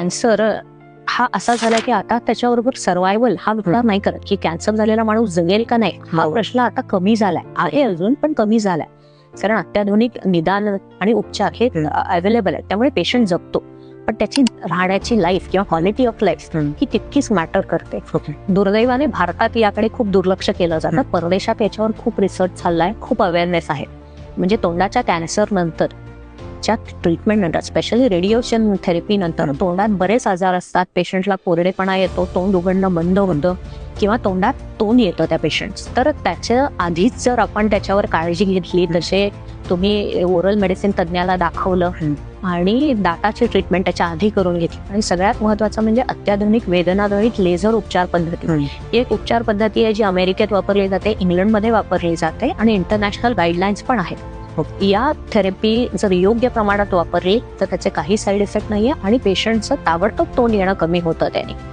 Cancer हा असा झाला की आता त्याच्याबरोबर सर्वायवल हा विचार नाही करत. की कॅन्सर झालेला माणूस जगेल का नाही? हा हो. प्रश्न आता कमी झालाय. आहे अजून पण कमी झालाय. कारण अत्याधुनिक निदान आणि उपचार हे. अवेलेबल आहेत. त्यामुळे पेशंट जगतो. पण त्याची राहण्याची लाईफ किंवा क्वालिटी ऑफ लाईफ. ही तितकीच मॅटर करते. दुर्दैवाने भारतात याकडे खूप दुर्लक्ष केलं जातं. परदेशात याच्यावर खूप रिसर्च चाललाय. खूप अवेअरनेस आहे. म्हणजे तोंडाच्या कॅन्सर नंतर. च्या ट्रीटमेंट नंतर स्पेशली रेडिएशन थेरपी नंतर हम्म. तोंडात बरेच आजार असतात. पेशंटला कोरडेपणा येतो तोंड उघडणं बंद होतं किंवा तोंडात तोंड येतं त्या पेशंट तर त्याच्या आधीच जर आपण त्याच्यावर काळजी घेतली तसे तुम्ही ओरल मेडिसिन तज्ज्ञाला दाखवलं. आणि दाताची ट्रीटमेंट त्याच्या आधी करून घेतली. आणि सगळ्यात महत्वाचं म्हणजे अत्याधुनिक वेदनारहित लेझर उपचार पद्धती. एक उपचार पद्धती आहे जी अमेरिकेत वापरली जाते इंग्लंडमध्ये वापरली जाते आणि इंटरनॅशनल गाईडलाईन्स पण आहेत. हो. या थेरपी जर योग्य प्रमाणात वापरली तर त्याचे काही साईड इफेक्ट नाहीये आणि पेशंटचं ताबडतोब तोंड येणं कमी होतं त्याने.